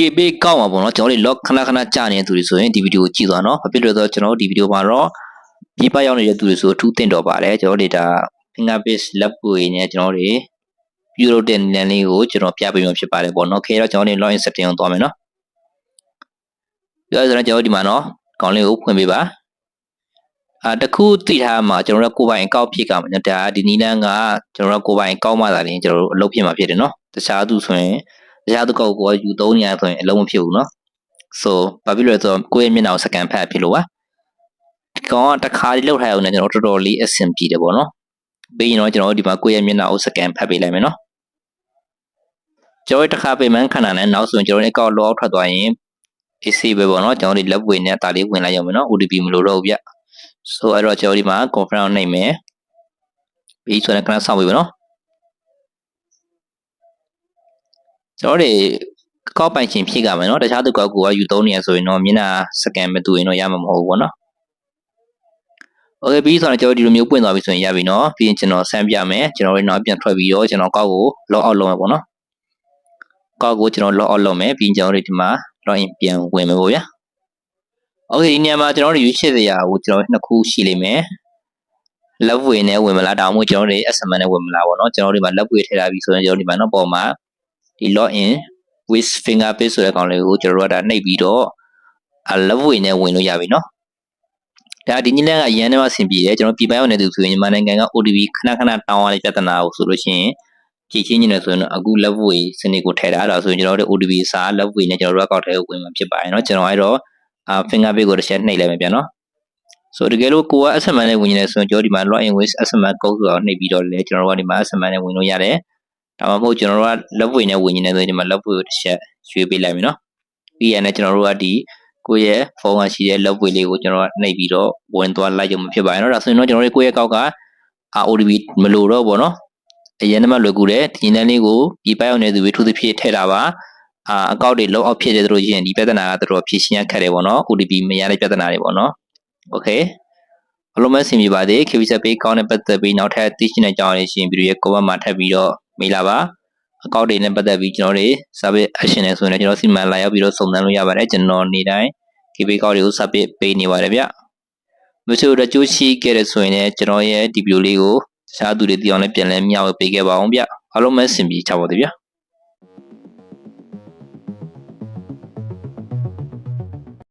KB ကောက်မှာပေါ့နော်ကျွန်တော်တို့ log ခဏခဏကြာနေတဲ့သူတွေဆိုရင်ဒီဗီဒီယိုကိုကြည့်သွားနော်ဘာဖြစ်လို့လဲဆိုတော့ကျွန်တော်တို့ဒီဗီဒီယိုမှာတော့ပြပရောက်နေတဲ့သူတွေဆိုအထူးသင့်တော်ပါတယ်ကျွန်တော်တို့ဒါ fingerbase lab ကိုရင်းနဲ့ကျွန်တော်တို့ပြုလုပ်တဲ့နည်းလေးကိုကျွန်တော်ပြပေးမှာဖြစ်ပါတယ်ပေါ့နော်ခေတော့ကျွန်တော်တို့ login setting ကိုသွားမယ်နော်ပြောရဆိုတော့ကျွန်တော်တို့ဒီမှာနော်ခေါင်းလေးကိုဖွင့်ပေးပါအာတခုသိထားမှာကျွန်တော်တို့ကိုယ်ပိုင်အကောက်ဖြစ်ကမှာဒါဒီနီလန်းကကျွန်တော်တို့ကိုယ်ပိုင်ကောက်မှသာရင်ကျွန်တော်တို့အလုပ်ဖြစ်မှာဖြစ်တယ်နော်တခြားသူဆိုရင်တ ရားသူကောက်ကိုယူသုံးနေရဆိုရင်အလုံးမဖြစ်ဘူးเนาะ so ဘာဖြစ်လို့လဲဆိုတော့ကိုယ့်ရဲ့မျက်နှာကိုစကန်ဖတ်ဖြစ်လို့ပါဒီကောင်ကတစ်ခါလေးလောက်ထားအောင်လည်းကျွန်တော်တော်တော်လေးအဆင်ပြေတယ်ပေါ့နော်ပြီးရင်တော့ကျွန်တော်တို့ဒီမှာကိုယ့်ရဲ့မျက်နှာကိုစကန်ဖတ်ပေးလိုက်မယ်နော်ကျွန်တော်တစ်ခါပေးမှန်းခဏနဲ့နောက်ဆိုရင်ကျွန်တော်တို့အကောက်လောထွက်သွားရင် AC ပဲပေါ့နော်ကျွန်တော်တို့ lab ဝင်နဲ့တာလေးဝင်လိုက်ရမယ်နော် OTP မလိုတော့ဘူးဗျ so အဲ့တော့ကျွန်တော်ဒီမှာ confirm နှိပ်မယ်ပြီးဆိုရင်ခဏစောင့်ပေးပါနော် ကျွန်တော်တွေကောက်ပိုင်ရှင်ဖြစ်ကြမယ်နော်တခြားသူကောက်ကူကယူသုံးနေရဆိုရင်တော့မျက်နှာစကန်မတူရင်တော့ရမှာမဟုတ်ဘူးပေါ့နော် Okay ပြီးဆိုတော့ကျွန်တော်ဒီလိုမျိုးပွင့်သွားပြီဆိုရင်ရပြီနော်ပြီးရင်ကျွန်တော်ဆန်းပြမယ်ကျွန်တော်လည်းနောက်ပြန်ထွက်ပြီးတော့ကျွန်တော်ကောက်ကို log out လုပ်မယ်ပေါ့နော်ကောက်ကိုကျွန်တော် log out လုပ်မယ်ပြီးရင်ကျွန်တော်တို့ဒီမှာ login ပြန်ဝင်မယ်ပေါ့ဗျာ Okay ဒီနေရာမှာကျွန်တော်တို့ရွေးချယ်စရာကိုကျွန်တော်နှစ်ခုရှိလိမ့်မယ် love ဝင်နဲ့ဝင်မလားဒါမှမဟုတ်ကျွန်တော်တို့ SMN နဲ့ဝင်မလားပေါ့နော်ကျွန်တော်တို့ဒီမှာ love ဝင်ထည့်ထားပြီဆိုရင်ကျွန်တော်ဒီမှာတော့ပေါ်မှာ ဒီ log in with fingerprint ဆိုတဲ့ကောင်လေးကိုကျွန်တော်တို့ကဒါနှိပ်ပြီးတော့အ love way နဲ့ဝင်လို့ရပြီเนาะဒါဒီနည်းလမ်းကအရန်နဲ့မှဆင်ပြေတယ်ကျွန်တော်ပြည်ပရောက်နေသူဆိုရင်မြန်မာနိုင်ငံက OTP ခဏခဏတောင်းရတဲ့ပြဿနာကိုဆိုလို့ရှိရင်ကြည့်ချင်းနေတယ်ဆိုရင်တော့အခု love way စနစ်ကိုထည့်ထားတာဆိုရင်ကျွန်တော်တို့ OTP စာ love way နဲ့ကျွန်တော်တို့အကောက်ထဲကိုဝင်မှာဖြစ်ပါတယ်เนาะကျွန်တော်အဲ့တော့အာ fingerprint ကိုတစ်ချက်နှိပ်လိုက်မယ်ပြန်เนาะဆိုတကယ်လို့ကိုက SMS နဲ့ဝင်နေတယ်ဆိုရင်ကျွန်တော်ဒီမှာ login with SMS code ဆိုတော့နှိပ်ပြီးတော့လေကျွန်တော်တို့ကဒီမှာ SMS နဲ့ဝင်လို့ရတယ် ဒါမှမဟုတ်ကျွန်တော်တို့က love way နဲ့ဝင်နေတယ်ဆိုရင်ဒီမှာ love way ကိုတစ်ချက်ရွေးပေးလိုက်မယ်နော်ပြီးရင်လည်းကျွန်တော်တို့ကဒီကိုယ့်ရဲ့ဖုန်းကရှိတဲ့ love way လေးကိုကျွန်တော်ကနှိပ်ပြီးတော့ဝင်သွားလိုက်ကြမှာဖြစ်ပါတယ်နော်ဒါဆိုရင်တော့ကျွန်တော်တို့ကိုယ့်ရဲ့ကောက်က ODB မလို့တော့ဘောနော်အရင်ကမှလွယ်ကူတယ်ဒီနည်းလေးကိုဒီပိုက်အောင်နေသူတွေထူးသဖြင့်ထည့်တာပါအာအကောက်တွေလောက်အောက်ဖြစ်တဲ့တို့ရင်ဒီပြဿနာကတော်တော်ဖြေရှင်းရခက်တယ်ပေါ့နော် ODB မရတဲ့ပြဿနာတွေပေါ့နော် okay အလုံးမဆင်ပြေပါသေး KVZ ပေးကောင်းတဲ့ပတ်သက်ပြီးနောက်ထပ်သိရှိနိုင်ကြအောင်ရှင်ဗီဒီယိုရဲ့ comment မှာထပ်ပြီးတော့ မေးလာပါအကောင့်တွေနဲ့ပတ်သက်ပြီးကျွန်တော်တွေ service action နဲ့ဆိုရင်လည်းကျွန်တော်စီမံလာရောက်ပြီးတော့စုံစမ်းလို့ရပါတယ်ကျွန်တော်နေ့တိုင်း KB ကောက်တွေကို service ပေးနေပါတယ်ဗျမချို့တော့ကြိုးရှိခဲ့တဲ့ဆိုရင်လည်းကျွန်တော်ရဲ့ဒီဗီဒီယိုလေးကိုတခြားသူတွေသိအောင်လည်းပြန်လည်မျှဝေပေးခဲ့ပါအောင်ဗျအားလုံးပဲဆင်ပြေကြပါသေးဗျ